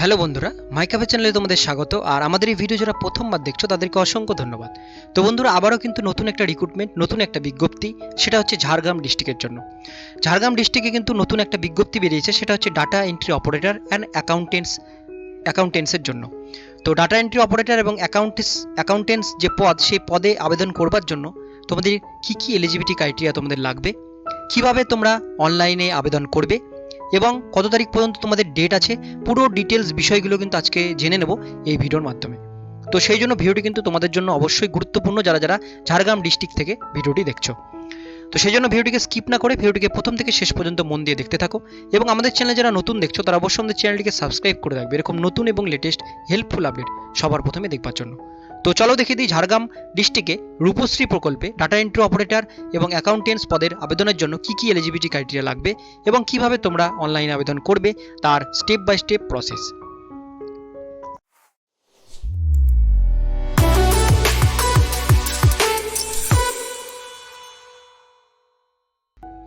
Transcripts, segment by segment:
Hello বন্ধুরা, মাইকাফে চ্যানেলে তোমাদের স্বাগত, আর আমাদের এই ভিডিও যারা প্রথমবার দেখছ, তাদেরকে অসংখ্য ধন্যবাদ। তো বন্ধুরা, আবারও কিন্তু নতুন একটা রিক্রুটমেন্ট নতুন একটা বিজ্ঞপ্তি, সেটা হচ্ছে ঝাড়গ্রাম ডিস্ট্রিক্টের জন্য। ঝাড়গ্রাম ডিস্ট্রিক্টে কিন্তু নতুন একটা বিজ্ঞপ্তি বেরিয়েছে, সেটা হচ্ছে data entry operator and accountants অ্যাকাউন্টেন্টসের জন্য। তো ডাটা এন্ট্রি অপারেটর এবং অ্যাকাউন্টেন্স অ্যাকাউন্টেন্টস যে পদ, সেই পদে আবেদন করবার জন্য তোমাদের কি কি এলিজিবিলিটি ক্রাইটেরিয়া তোমাদের লাগবে? কীভাবে তোমরা অনলাইনে আবেদন করবে? এবং কত তারিখ পর্যন্ত তোমাদের ডেট আছে, পুরো ডিটেলস বিষয়গুলো কিন্তু আজকে জেনে নেব এই ভিডিওর মাধ্যমে। তো সেই জন্য ভিডিওটি কিন্তু তোমাদের জন্য অবশ্যই গুরুত্বপূর্ণ যারা যারা ঝাড়গ্রাম ডিস্ট্রিক্ট থেকে ভিডিওটি দেখছ। তো সেই জন্য ভিডিওটিকে স্কিপ না করে ভিডিওটিকে প্রথম থেকে শেষ পর্যন্ত মন দিয়ে দেখতে থাকো এবং আমাদের চ্যানেলে যারা নতুন দেখছ, তারা অবশ্যই আমাদের চ্যানেলটিকে সাবস্ক্রাইব করে রাখবে। এরকম নতুন এবং লেটেস্ট হেল্পফুল আপডেট সবার প্রথমে দেখবার জন্য। তো চলো দেখে দিই ঝাড়গ্রাম ডিস্ট্রিক্টে রূপশ্রী প্রকল্পে ডাটা এন্ট্রি অপারেটর এবং অ্যাকাউন্টেন্টস পদের আবেদনের জন্য কি কি এলিজিবিলিটি ক্রাইটেরিয়া লাগবে এবং কীভাবে তোমরা অনলাইনে আবেদন করবে তার স্টেপ বাই স্টেপ প্রসেস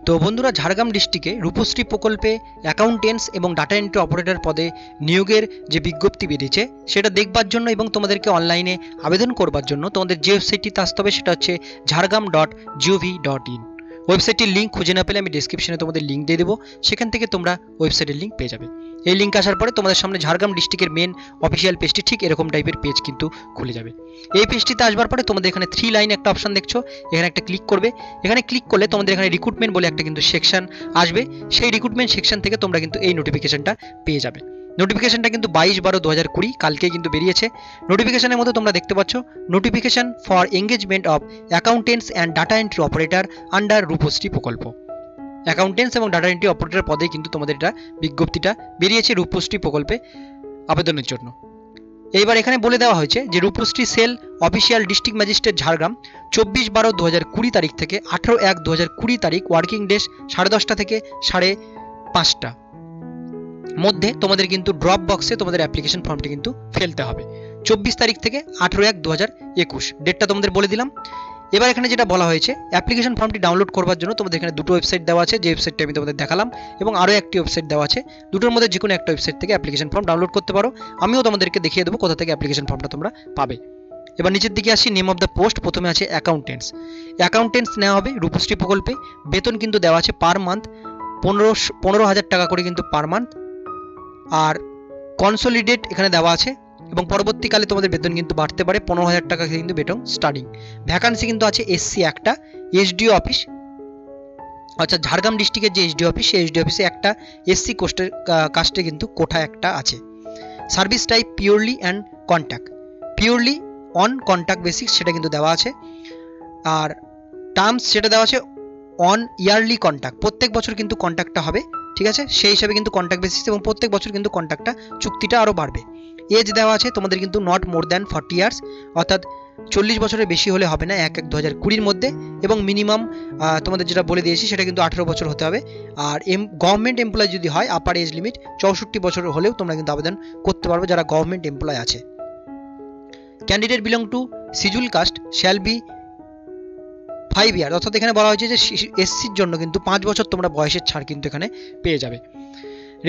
তো বন্ধুরা, ঝাড়গ্রাম ডিস্ট্রিক্টে রূপশ্রী প্রকল্পে অ্যাকাউন্টেন্টস এবং ডাটা এন্ট্রি অপারেটর পদে নিয়োগের যে বিজ্ঞপ্তি বেরিয়েছে, সেটা দেখবার জন্য এবং তোমাদেরকে অনলাইনে আবেদন করবার জন্য তোমাদের যে ওয়েবসাইটটিতে আসতে হবে সেটা হচ্ছে Jhargram dot gov dot in ওয়েবসাইটটির link খুঁজে না পেলে আমি ডিসক্রিপশনে তোমাদের লিঙ্ক দিয়ে দেবো। সেখান থেকে তোমরা ওয়েবসাইটের লিঙ্ক পেয়ে যাবে। এই লিঙ্ক আসার পরে তোমাদের সামনে ঝাড়গ্রাম ডিস্ট্রিক্টের মেন অফিসিয়াল পেজটি ঠিক এরকম টাইপের পেজ কিন্তু খুলে যাবে। এই পেজটিতে আসবার পরে তোমাদের এখানে থ্রি লাইন একটা অপশন দেখছ। এখানে একটা ক্লিক করবে। এখানে ক্লিক করলে তোমাদের এখানে রিক্রুটমেন্ট বলে একটা কিন্তু সেকশন আসবে। সেই রিক্রুটমেন্ট সেকশন থেকে তোমরা কিন্তু এই নোটিফিকেশনটা পেয়ে যাবে। নোটিফিকেশনটা কিন্তু বাইশ বারো দু হাজার কুড়ি কালকে কিন্তু বেরিয়েছে। নোটিফিকেশনের মধ্যে তোমরা দেখতে পাচ্ছ notification for engagement of accountants and data entry operator under Rupashree প্রকল্প। অ্যাকাউন্টেন্টস এবং ডাটা এন্ট্রি অপারেটর পদে কিন্তু তোমাদের এটা বিজ্ঞপ্তিটা বেরিয়েছে রূপশ্রী প্রকল্পে আবেদনের জন্য। এইবার এখানে বলে দেওয়া হয়েছে যে Rupashree cell official district magistrate Jhargram চব্বিশ বারো দু হাজার কুড়ি তারিখ থেকে আঠেরো এক দু হাজার কুড়ি তারিখ ওয়ার্কিং ডেস সাড়ে দশটা থেকে সাড়ে পাঁচটা। মধ্যে তোমাদের কিন্তু ড্রপ বক্সে তোমাদের অ্যাপ্লিকেশন ফর্মটি কিন্তু ফেলতে হবে। চব্বিশ তারিখ থেকে আঠেরো এক দু হাজার একুশ। ডেটটা তোমাদের বলে দিলাম। এবার এখানে যেটা বলা হয়েছে অ্যাপ্লিকেশন ফর্মটি ডাউনলোড করবার জন্য তোমাদের এখানে দুটো ওয়েবসাইট দেওয়া আছে, যে ওয়েবসাইটটা আমি তোমাদের দেখালাম, এবং আরও একটি ওয়েবসাইট দেওয়া আছে। দুটোর মধ্যে যে কোনো একটা ওয়েবসাইট থেকে অ্যাপ্লিকেশন ফর্ম ডাউনলোড করতে পারো। আমিও তোমাদেরকে দেখিয়ে দেবো কোথা থেকে অ্যাপ্লিকেশন ফর্মটা তোমরা পাবে। এবার নিচের দিকে আসি নেম অফ দ্য পোস্ট প্রথমে আছে অ্যাকাউন্টেন্টস অ্যাকাউন্টেন্টস নেওয়া হবে রূপশ্রী প্রকল্পে। বেতন কিন্তু দেওয়া আছে পার মান্থ পনেরো পনেরো হাজার টাকা করে কিন্তু পার মান্থ আর কনসোলিডেট এখানে দেওয়া আছে এবং পরবর্তীকালে তোমাদের বেতন কিন্তু বাড়তে পারে। পনেরো হাজার টাকা কিন্তু বেতন স্টার্টিং ভ্যাকান্সি কিন্তু আছে এসসি একটা এসডিও অফিস আচ্ছা ঝাড়গ্রাম ডিস্ট্রিক্টের যে এসডিও অফিস সেই এসডিও অফিসে একটা এসসি কোস্টের কাস্টে কিন্তু কোঠা একটা আছে। Service type purely and contact purely on contact basis সেটা কিন্তু দেওয়া আছে। আর টার্মস সেটা দেওয়া আছে অন ইয়ারলি কন্ট্যাক্ট প্রত্যেক বছর কিন্তু কন্ট্যাক্টটা হবে। ঠিক আছে? সেই হিসাবে কিন্তু কন্ট্যাক্ট বেসিস এবং প্রত্যেক বছর কিন্তু কন্ট্যাক্টটা চুক্তিটা আরও বাড়বে। এজ দেওয়া আছে, তোমাদের কিন্তু not more than forty years অর্থাৎ চল্লিশ বছরের বেশি হলে হবে না, এক এক দু হাজার কুড়ির মধ্যে এবং মিনিমাম তোমাদের যেটা বলে দিয়েছি সেটা কিন্তু আঠেরো বছর হতে হবে। আর এম গভর্নমেন্ট এমপ্লয় যদি হয় আপার এজ লিমিট চৌষট্টি বছর হলেও তোমরা কিন্তু আবেদন করতে পারবে যারা গভর্নমেন্ট এমপ্লয় আছে। Candidate belong to schedule caste shall be five year অর্থাৎ এখানে বলা হয়েছে যে এসসির জন্য কিন্তু পাঁচ বছর তোমরা বয়সের ছাড় কিন্তু এখানে পেয়ে যাবে।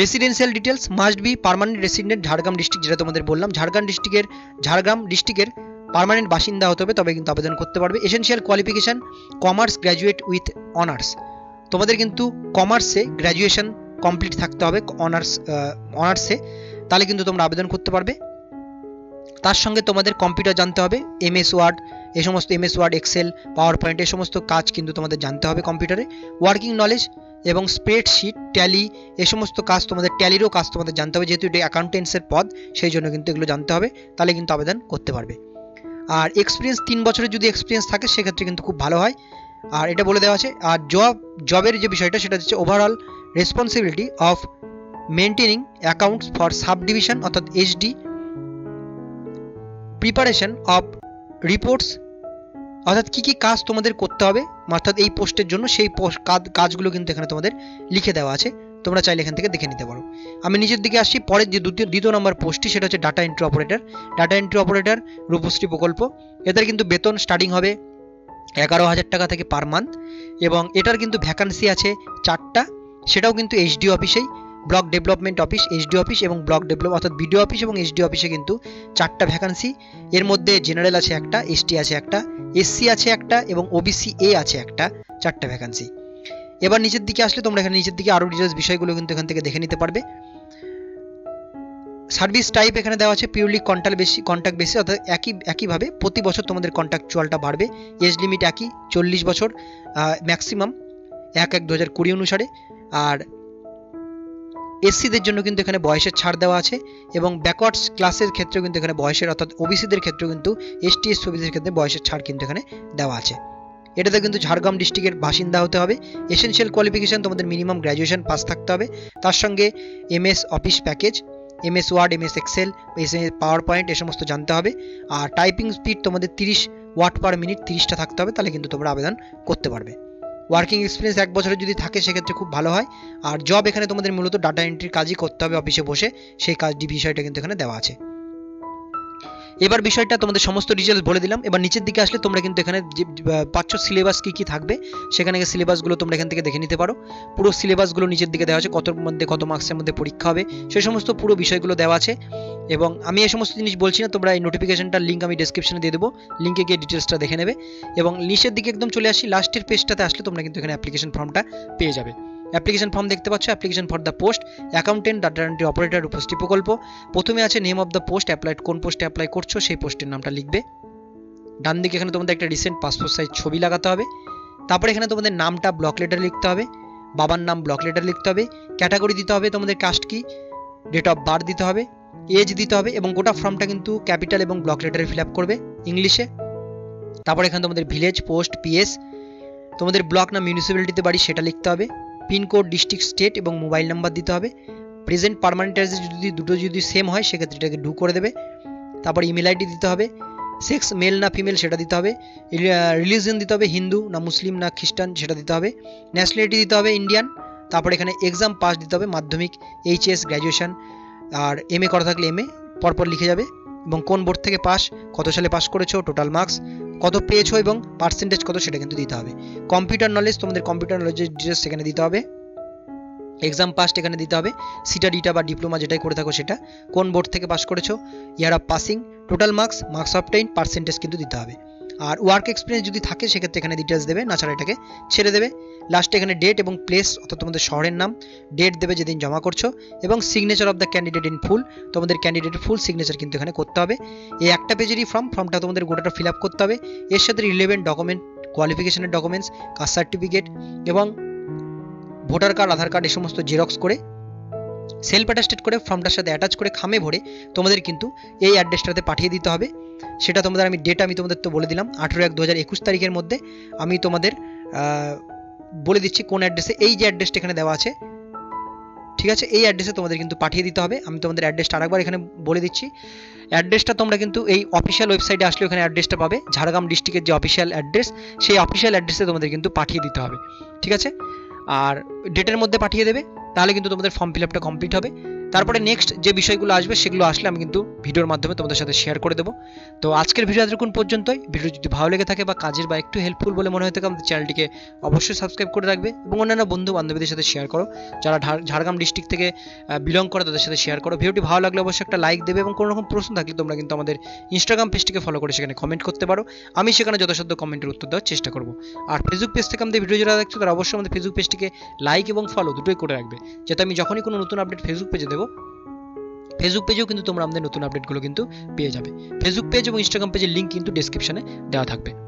Residential details must be permanent resident Jhargram district যেটা তোমাদের বললাম। ঝাড়গ্রাম ডিস্ট্রিক্টের ঝাড়গ্রাম ডিস্ট্রিক্টের পার্মানেন্ট বাসিন্দা হতে হবে, তবে কিন্তু আবেদন করতে পারবে। Essential qualification commerce graduate with honours তোমাদের কিন্তু কমার্সে গ্র্যাজুয়েশন কমপ্লিট থাকতে হবে অনার্স অনার্সে তাহলে কিন্তু তোমরা আবেদন করতে পারবে। তার সঙ্গে তোমাদের কম্পিউটার জানতে হবে, এমএস ওয়ার্ড, এ সমস্ত MS word, Excel power point এ সমস্ত কাজ কিন্তু তোমাদের জানতে হবে কম্পিউটারে। ওয়ার্কিং নলেজ এবং স্প্রেডশিট, ট্যালি, এ সমস্ত কাজ তোমাদের, ট্যালিরও কাজ তোমাদের জানতে হবে, যেহেতু এটি অ্যাকাউন্টেন্টসের পদ, সেই জন্য কিন্তু এগুলো জানতে হবে, তাহলে কিন্তু আবেদন করতে পারবে। আর এক্সপিরিয়েন্স তিন বছরের যদি এক্সপিরিয়েন্স থাকে, সেক্ষেত্রে কিন্তু খুব ভালো হয়। আর এটা বলে দেওয়া আছে, আর জব জবের যে বিষয়টা, সেটা হচ্ছে overall responsibility of maintaining accounts for sub division অর্থাৎ এইচডি প্রিপারেশন অফ রিপোর্টস অর্থাৎ কী কী কাজ তোমাদের করতে হবে, অর্থাৎ এই পোস্টের জন্য সেই কাজগুলো কিন্তু এখানে তোমাদের লিখে দেওয়া আছে। তোমরা চাইলে এখান থেকে দেখে নিতে পারো। আমি নিচের দিকে আসছি, পরের যে দ্বিতীয় দ্বিতীয় নম্বর পোস্টটি, সেটা হচ্ছে data entry operator data entry operator Rupashree প্রকল্প। এদের কিন্তু বেতন স্টার্টিং হবে এগারো হাজার টাকা থেকে পার মান্থ এবং এটার কিন্তু ভ্যাকান্সি আছে চারটা। সেটাও কিন্তু এইচডি অফিসেই block development office HD office এবং ব্লক ডেভেলপ, অর্থাৎ বিডিও অফিস এবং এইচডি অফিসে কিন্তু চারটা ভ্যাকান্সি এর মধ্যে জেনারেল আছে একটা এসটি আছে একটা এসসি আছে একটা এবং ওবিসি এ আছে একটা, চারটা ভ্যাকান্সি এবার নিচের দিকে আসলে তোমরা এখানে নিচের দিকে আরও ডিটেলস বিষয়গুলো কিন্তু এখান থেকে দেখে নিতে পারবে। সার্ভিস টাইপ এখানে দেওয়া আছে পিওরলি কন্ট্যাক্ট বেশি কন্ট্যাক্ট বেশি অর্থাৎ একই, একইভাবে প্রতি বছর তোমাদের কন্ট্রাকচুয়ালটা বাড়বে। এজ লিমিট একই, চল্লিশ বছর ম্যাক্সিমাম এক এক দু হাজার কুড়ি অনুসারে। আর এসসিদের জন্য কিন্তু এখানে বয়সের ছাড় দেওয়া আছে এবং ব্যাকওয়ার্ডস ক্লাসের ক্ষেত্রেও কিন্তু এখানে বয়সের, অর্থাৎ ওবিসিদের ক্ষেত্রেও কিন্তু এসটি এস ওবিসির ক্ষেত্রে বয়সের ছাড় কিন্তু এখানে দেওয়া আছে। এটাতে কিন্তু ঝাড়গ্রাম ডিস্ট্রিক্টের বাসিন্দা হতে হবে। এসেনশিয়াল কোয়ালিফিকেশন তোমাদের মিনিমাম গ্র্যাজুয়েশন পাস থাকতে হবে। তার সঙ্গে MS Office package MS Word MS Excel S PowerPoint এ সমস্ত জানতে হবে। আর টাইপিং স্পিড তোমাদের তিরিশ ওয়াট পার মিনিট তিরিশটা থাকতে হবে, তাহলে কিন্তু তোমরা আবেদন করতে পারবে। ওয়ার্কিং এক্সপিরিয়েন্স এক বছরের যদি থাকে, সেক্ষেত্রে খুব ভালো হয়। আর জব এখানে তোমাদের মূলত ডাটা এন্ট্রির কাজই করতে হবে অফিসে বসে। সেই কাজটি বিষয়টা কিন্তু এখানে দেওয়া আছে। এবার বিষয়টা তোমাদের সমস্ত ডিটেলস বলে দিলাম। এবার নিচের দিকে আসলে তোমরা কিন্তু এখানে পাচ্ছ সিলেবাস কী কী থাকবে। সেখানে সিলেবাসগুলো তোমরা এখান থেকে দেখে নিতে পারো। পুরো সিলেবাসগুলো নিচের দিকে দেওয়া আছে, কত মধ্যে কত মার্কসের মধ্যে পরীক্ষা হবে। সেই সমস্ত পুরো বিষয়গুলো দেওয়া আছে। এবং আমি এই সমস্ত জিনিস বলছি না, তোমরা এই নোটিফিকেশনটার লিঙ্ক আমি ডেসক্রিপশনে দিয়ে দেবো। লিঙ্কে গিয়ে ডিটেলসটা দেখে নেবে। এবং নিচের দিকে একদম চলে আসি লাস্টের পেজটাতে আসলে তোমরা কিন্তু এখানে অ্যাপ্লিকেশন ফর্মটা পেয়ে যাবে। অ্যাপ্লিকেশন ফর্ম দেখতে পাচ্ছ application for the post accountant data entry operator উপস্থিত প্রকল্প। প্রথমে আছে name of the post applied কোন পোস্টে অ্যাপ্লাই করছ, সেই পোস্টের নামটা লিখবে। ডান দিকে এখানে তোমাদের একটা রিসেন্ট পাসপোর্ট সাইজ ছবি লাগাতে হবে। তারপরে এখানে তোমাদের নামটা ব্লক লেটার লিখতে হবে। বাবার নাম ব্লক লেটার লিখতে হবে। ক্যাটাগরি দিতে হবে তোমাদের কাস্ট কি। ডেট অফ বার্থ দিতে হবে। এজ দিতে হবে এবং গোটা ফর্মটা কিন্তু ক্যাপিটাল এবং ব্লক লেটারে ফিল আপ করবে ইংলিশে। তারপর এখানে তোমাদের ভিলেজ, পোস্ট, পিএস, তোমাদের ব্লক না মিউনিসিপ্যালিটিতে বাড়ি সেটা লিখতে হবে। পিনকোড ডিস্ট্রিক্ট, স্টেট এবং মোবাইল নাম্বার দিতে হবে। প্রেজেন্ট, পারমানেন্ট অ্যাড্রেস যদি দুটো যদি সেম হয়, সেক্ষেত্রে এটাকে ডু করে দেবে। তারপর ইমেল আইডি দিতে হবে। সেক্স, মেল না ফিমেল সেটা দিতে হবে। রিলিজিয়ন দিতে হবে, হিন্দু না মুসলিম না খ্রিস্টান সেটা দিতে হবে। ন্যাশনালিটি দিতে হবে, ইন্ডিয়ান। তারপর এখানে এক্সাম পাস দিতে হবে, মাধ্যমিক, এইচএস, গ্র্যাজুয়েশন। আর এম এ করা থাকলে এম এ, পরপর লিখে যাবে। এবং কোন বোর্ড থেকে পাস, কত সালে পাস করেছ টোটাল মার্কস কত পেয়েছ এবং পার্সেন্টেজ কত সেটা কিন্তু দিতে হবে। কম্পিউটার নলেজ তোমাদের কম্পিউটার নলেজের ডিটেলস সেখানে দিতে হবে। এক্সাম পাস্ট এখানে দিতে হবে। সিটা ডিটা বা ডিপ্লোমা যেটাই করে থাকো সেটা। কোন বোর্ড থেকে পাস করেছ year of passing total marks marks of ten percentage কিন্তু দিতে হবে। আর ওয়ার্ক এক্সপিরিয়েন্স যদি থাকে, সেক্ষেত্রে এখানে ডিটেলস দেবে, না ছাড়া এটাকে ছেড়ে দেবে। লাস্টে এখানে ডেট এবং প্লেস অর্থাৎ তোমাদের শহরের নাম ডেট দেবে যেদিন জমা করছ, এবং signature of the candidate in full তোমাদের ক্যান্ডিডেটের ফুল সিগনেচার কিন্তু এখানে করতে হবে। এই একটা পেজেরই ফর্ম ফর্মটা তোমাদের গোটাটা ফিল আপ করতে হবে। এর সাথে রিলেভেন্ট ডকুমেন্ট কোয়ালিফিকেশনের ডকুমেন্টস কাস্ট সার্টিফিকেট এবং ভোটার কার্ড, আধার কার্ড, এই সমস্ত জেরক্স করে সেলফ অ্যাটাস্টেড করে ফর্মটার সাথে অ্যাটাচ করে, খামে ভরে তোমাদের কিন্তু এই অ্যাড্রেসটাতে পাঠিয়ে দিতে হবে। সেটা তোমাদের আমি ডেট আমি তোমাদের তো বলে দিলাম। আঠেরো এক দু হাজার একুশ তারিখের মধ্যে আমি তোমাদের বলে দিচ্ছি কোন অ্যাড্রেসে এই যে অ্যাড্রেসটা এখানে দেওয়া আছে, ঠিক আছে? এই অ্যাড্রেসে তোমাদের কিন্তু পাঠিয়ে দিতে হবে। আমি তোমাদের অ্যাড্রেসটা আরেকবার এখানে বলে দিচ্ছি। অ্যাড্রেসটা তোমরা কিন্তু এই অফিসিয়াল ওয়েবসাইটে আসলে ওখানে অ্যাড্রেসটা পাবে। ঝাড়গ্রাম ডিস্ট্রিক্টের যে অফিসিয়াল অ্যাড্রেস সেই অফিসিয়াল অ্যাড্রেসে তোমাদের কিন্তু পাঠিয়ে দিতে হবে। ঠিক আছে? আর ডেটের মধ্যে পাঠিয়ে দেবে, তাহলে কিন্তু তোমাদের ফর্ম ফিল আপটা কমপ্লিট হবে। তারপরে নেক্সট যে বিষয়গুলো আসবে, সেগুলো আসলে আমি কিন্তু ভিডিওর মাধ্যমে তোমাদের সাথে শেয়ার করে দেবো। তো আজকের ভিডিও এতক্ষণ পর্যন্তই। ভিডিও যদি ভালো লেগে থাকে বা কাজের বা একটু হেল্পফুল বলে মনে হয়ে থাকে, আমাদের চ্যানেলটিকে অবশ্যই সাবস্ক্রাইব করে রাখবে এবং অন্যান্য বন্ধু বান্ধবীদের সাথে শেয়ার করো। যারা ঝাড়- ঝাড়গ্রাম ডিস্ট্রিক্ট থেকে বিলং করে তাদের সাথে শেয়ার করো। ভিডিওটি ভালো লাগলে অবশ্যই একটা লাইক দেবে এবং কোনো রকম প্রশ্ন থাকলে তোমরা কিন্তু আমাদের ইনস্টাগ্রাম পেজটিকে ফলো করে সেখানে কমেন্ট করতে পারো। আমি সেখানে যথাসাধ্য কমেন্টের উত্তর দেওয়ার চেষ্টা করব। আর ফেসবুক পেজ থেকে আমাদের ভিডিও যারা দেখছ, তারা অবশ্যই আমাদের ফেসবুক পেজটিকে লাইক এবং ফলো দুটোই করে রাখবে। যাতে আমি যখনই কোনো নতুন আপডেট ফেসবুক পেজে দেবো ফেসবুক পেজেও কিন্তু তোমরা আমাদের নতুন আপডেটগুলো কিন্তু পেয়ে যাবে। ফেসবুক পেজ এবং ইনস্টাগ্রাম পেজের লিঙ্ক কিন্তু ডিসক্রিপশানে দেওয়া থাকবে।